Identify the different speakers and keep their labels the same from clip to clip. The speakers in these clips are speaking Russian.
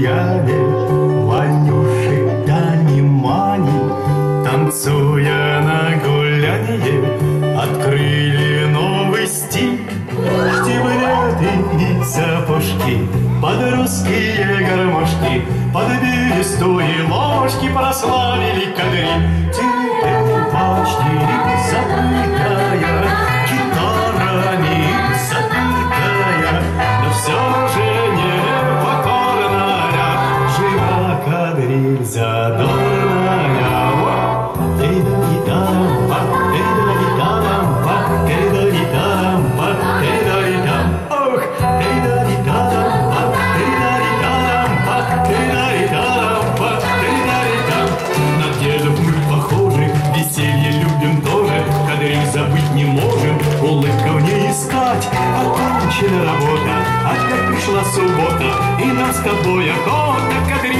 Speaker 1: сияли Ванюши Тани Мани, танцуя на гулянье, открыли новый стиль. Штиблеты и сапожки под русские гармошки, под бересту и ложки прославили кадри. Теперь почти закончена работа, а как пришла суббота, и нас с тобой охота, Кадрин.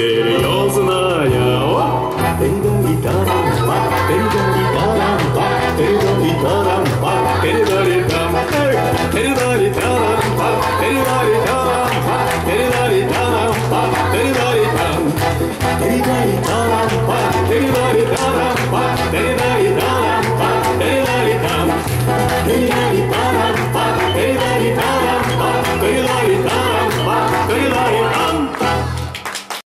Speaker 1: серьезная. О! Передари тарам,